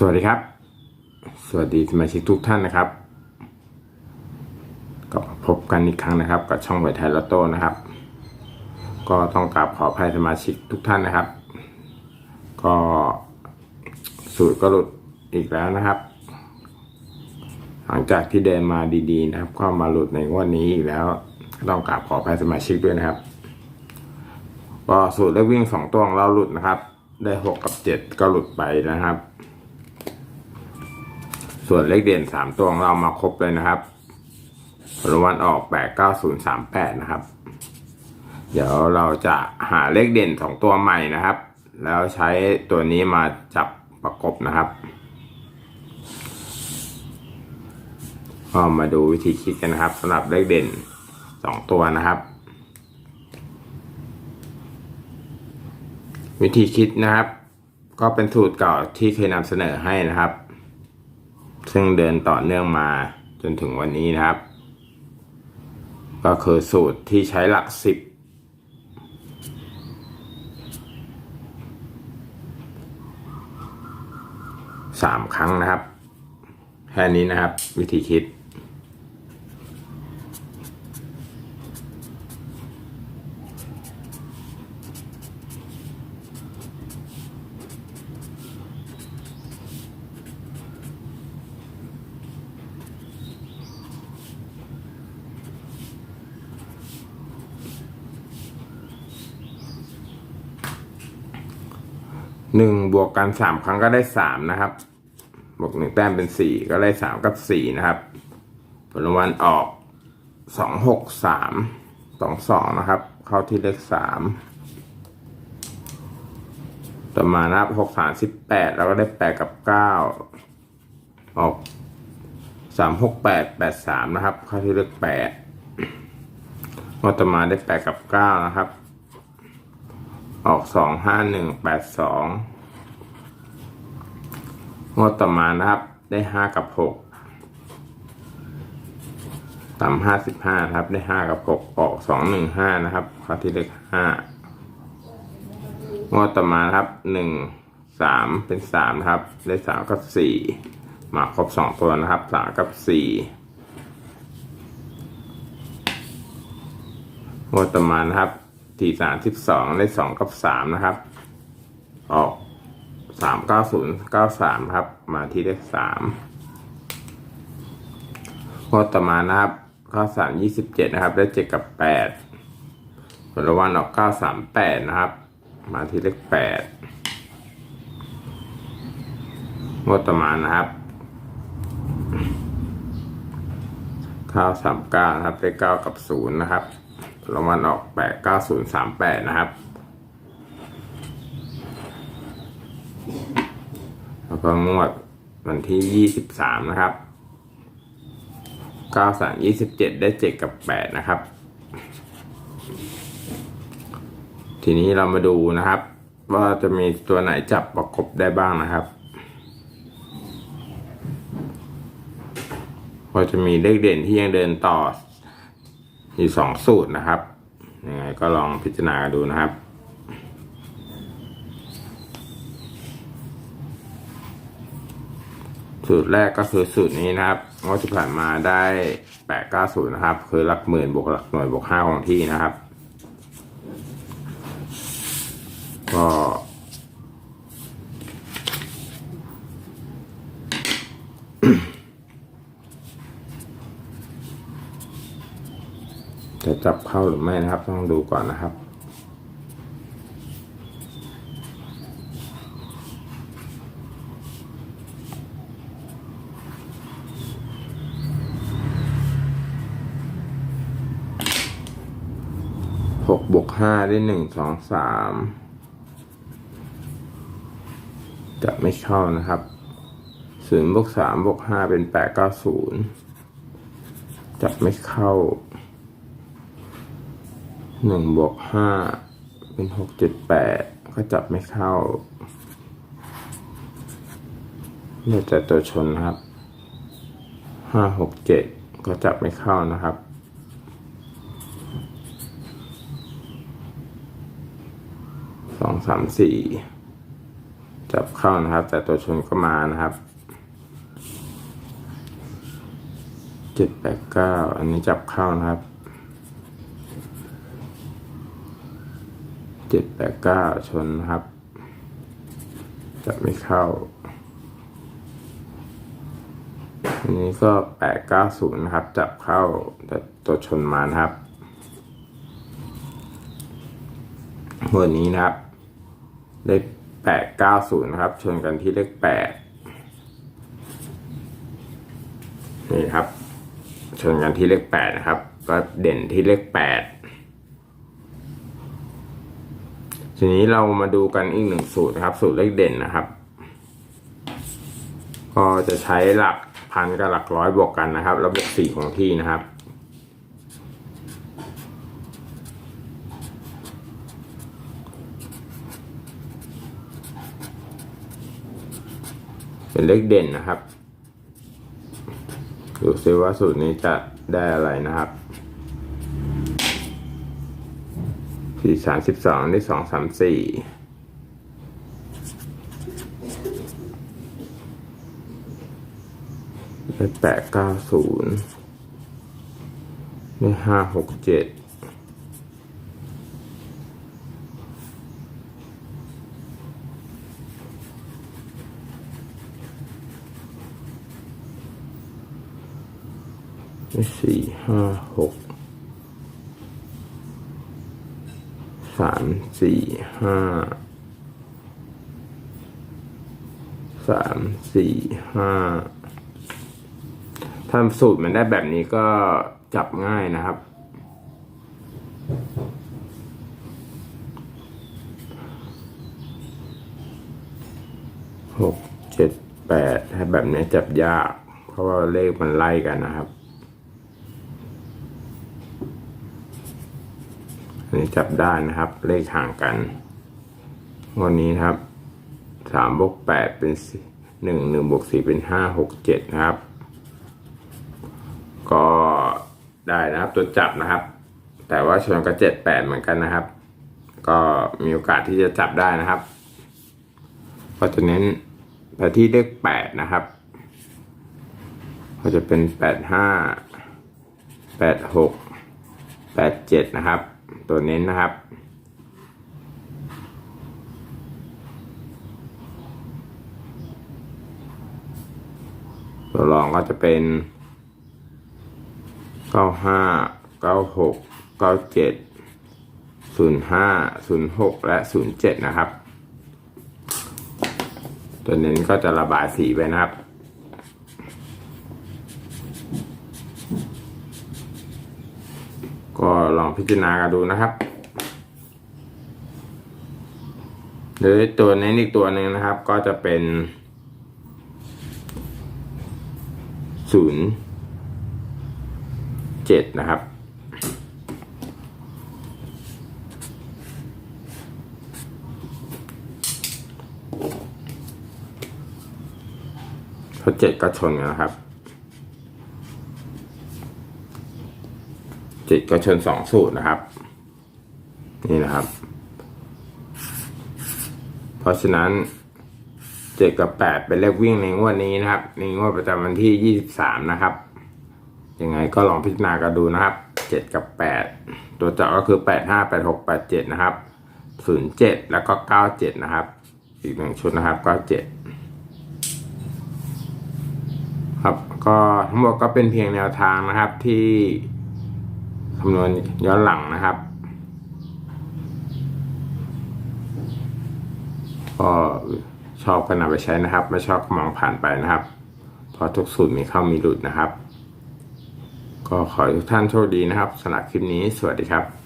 สวัสดีครับ สวัสดีสมาชิกทุกท่านนะครับ ก็พบกันอีกครั้งนะครับ กับช่องไวไทยลอตโต้นะครับ ก็ต้องกราบขออภัยสมาชิกทุกท่านนะครับ ก็สูตรก็หลุดอีกแล้วนะครับ หลังจากที่เดินมาดีๆนะครับ ก็มาหลุดในวันนี้อีกแล้วต้องกราบขออภัยสมาชิกด้วยนะครับ ก็สูตรเลขวิ่งสองตัวของเราหลุดนะครับ ได้หกกับเจ็ดก็หลุดไปนะครับ ส่วนเลขเด่นสามตัวของเรามาครบเลยนะครับผลวันออกแปดเก้าศูนย์สามแปดนะครับ เดี๋ยวเราจะหาเลขเด่นสองตัวใหม่นะครับ แล้วใช้ตัวนี้มาจับประกบนะครับก็มาดูวิธีคิดกันนะครับสำหรับเลขเด่นสองตัวนะครับ วิธีคิดนะครับ ก็เป็นสูตรเก่าที่เคยนำเสนอให้นะครับ ซึ่งเดินต่อเนื่องมาจนถึงวันนี้นะครับ ก็คือสูตรที่ใช้หลักสิบสามครั้งนะครับ แค่นี้นะครับวิธีคิด หนึ่งบวกกันสามครั้งก็ได้สามนะครับ บวกหนึ่งแต้มเป็นสี่ก็ได้สามกับสี่นะครับ ผลรางวัลออกสองหกสามสองสองนะครับ เข้าที่เลขสามต่อมานะครับหกสามสิบแปดเราก็ได้แปดกับเก้าออกสามหกแปดแปดสามนะครับ เข้าที่เลขแปดงวดต่อมาได้แปดกับเก้านะครับ ออกสองห้าหนึ่งแปดสองงวดต่อมานะครับ ได้ห้ากับหกต่ำห้าสิบห้าครับ ได้ห้ากับหกออกสองหนึ่งห้านะครับข้าที่เลขห้างวดต่อมานะครับหนึ่งสามเป็นสามนะครับ ได้สามกับสี่มาครบสองตัวนะครับสามกับสี่งวดต่อมานะครับ ที่สามสิบสองได้สองกับสามนะครับ ออกสามเก้าศูนย์เก้าสามครับ มาที่เลขสามข้อต่อมานะครับ ข้อสามยี่สิบเจ็ดนะครับ ได้เจ็ดกับแปดผลรางวัลออกเก้าสามแปดนะครับ มาที่เลขแปดงวดต่อมานะครับข้าวสามเก้านะครับได้เก้ากับศูนย์นะครับ รางวัลออกแปดเก้าศูนย์สามแปดนะครับ แล้วก็งวดวันที่ยี่สิบสามนะครับเก้าสามยี่สิบเจ็ดได้เจ็ดกับแปดนะครับ ทีนี้เรามาดูนะครับ ว่าจะมีตัวไหนจับประกบได้บ้างนะครับก็จะมีเลขเด่นที่ยังเดินต่อ อยู่สองสูตรนะครับ ยังไงก็ลองพิจารณาดูนะครับ สูตรแรกก็คือสูตรนี้นะครับงวดที่ผ่านมาได้แปดเก้าศูนย์นะครับ คือหลักหมื่นบวกหลักหน่วยบวกห้าของที่นะครับ ก็ จะจับเข้าหรือไม่นะครับ ต้องดูก่อนนะครับ หกบวกห้าได้หนึ่งสองสามจะไม่เข้านะครับศูนย์บวกสามบวกห้าเป็นแปดเก้าศูนย์จะไม่เข้า หนึ่งบวกห้าเป็นหกเจ็ดแปดก็จับไม่เข้าเหลือแต่ตัวชนนะครับห้าหกเจ็ดก็จับไม่เข้านะครับสองสามสี่จับเข้านะครับ แต่ตัวชนก็มานะครับเจ็ดแปดเก้าอันนี้จับเข้านะครับ เจ็ดแปดเก้าชนครับจับไม่เข้า อันนี้ก็แปดเก้าศูนย์นะครับ จับเข้าแต่ตัวชนมานะครับวันนี้นะครับ เลขแปดเก้าศูนย์นะครับ ชนกันที่เลขแปดนี่ครับ ชนกันที่เลขแปดนะครับ ก็เด่นที่เลขแปด ทีนี้เรามาดูกันอีกหนึ่งสูตรนะครับ สูตรเลขเด่นนะครับ ก็จะใช้หลักพันกับหลักร้อยบวกกันนะครับ แล้วบวกสี่ของที่นะครับเป็นเลขเด่นนะครับ ดูซิว่าสูตรนี้จะได้อะไรนะครับ สี่สามสิบสองได้สองสามสี่ได้แปดเก้าศูนย์ได้ห้าหกเจ็ดได้สี่ห้าหก สามสี่ห้าสามสี่ห้าถ้าสูตรมันได้แบบนี้ก็จับง่ายนะครับ หกเจ็ดแปดถ้าแบบนี้จับยาก เพราะว่าเลขมันไล่กันนะครับ อันนี้จับได้นะครับ เลขห่างกันวันนี้นะครับสามบวกแปดเป็นหนึ่งหนึ่งบวกสี่เป็นห้าหกเจ็ดนะครับ ก็ได้นะครับตัวจับนะครับ แต่ว่าชนกับเจ็ดแปดเหมือนกันนะครับ ก็มีโอกาสที่จะจับได้นะครับเพราะฉะนั้นไปที่เลขแปดนะครับ ก็จะเป็นแปดห้าแปดหกแปดเจ็ดนะครับ ตัวเน้นนะครับ ตัวรองก็จะเป็นเก้าห้าเก้าหกเก้าเจ็ดศูนย์ห้าศูนย์หกและศูนย์เจ็ดนะครับ ตัวเน้นก็จะระบายสีไปนะครับ ก็ลองพิจารณากันดูนะครับ หรือตัวเน้อีกตัวหนึ่งนะครับ ก็จะเป็นศูนย์เจ็ดนะครับเพราะเจ็ดก็ชนกันนะครับ เจ็ดก็ชนสองสูตรนะครับ นี่นะครับ เพราะฉะนั้นเจ็ดกับแปดเป็นเลขวิ่งในงวดนี้นะครับ ในงวดประจำวันที่ยี่สิบสามนะครับ ยังไงก็ลองพิจารณากันดูนะครับเจ็ดกับแปดตัวเจาะก็คือแปดห้าแปดหกแปดเจ็ดนะครับศูนย์เจ็ดแล้วก็เก้าเจ็ดนะครับ อีกหนึ่งชุดนะครับเก้าเจ็ดครับก็ทั้งหมดก็เป็นเพียงแนวทางนะครับที่ คำนวณย้อนหลังนะครับก็ชอบก็นำไปใช้นะครับ ไม่ชอบก็มองผ่านไปนะครับ เพราะทุกสูตรมีเข้ามีหลุดนะครับ ก็ขอทุกท่านโชคดีนะครับสำหรับคลิปนี้สวัสดีครับ